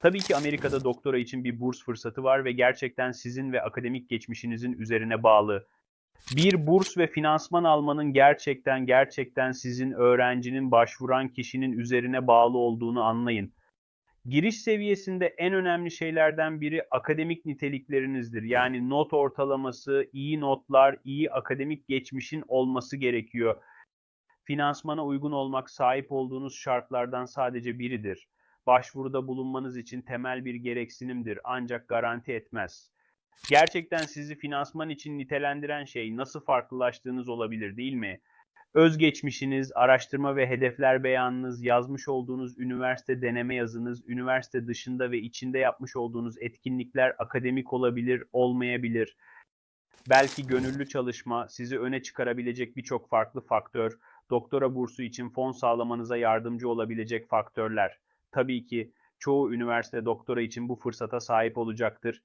Tabii ki Amerika'da doktora için bir burs fırsatı var ve gerçekten sizin ve akademik geçmişinizin üzerine bağlı. Bir burs ve finansman almanın gerçekten gerçekten sizin öğrencinin başvuran kişinin üzerine bağlı olduğunu anlayın. Giriş seviyesinde en önemli şeylerden biri akademik niteliklerinizdir. Yani not ortalaması, iyi notlar, iyi akademik geçmişin olması gerekiyor. Finansmana uygun olmak sahip olduğunuz şartlardan sadece biridir. Başvuruda bulunmanız için temel bir gereksinimdir ancak garanti etmez. Gerçekten sizi finansman için nitelendiren şey nasıl farklılaştığınız olabilir değil mi? Özgeçmişiniz, araştırma ve hedefler beyanınız, yazmış olduğunuz üniversite deneme yazınız, üniversite dışında ve içinde yapmış olduğunuz etkinlikler akademik olabilir, olmayabilir. Belki gönüllü çalışma sizi öne çıkarabilecek birçok farklı faktör, doktora bursu için fon sağlamanıza yardımcı olabilecek faktörler. Tabii ki çoğu üniversite doktora için bu fırsata sahip olacaktır.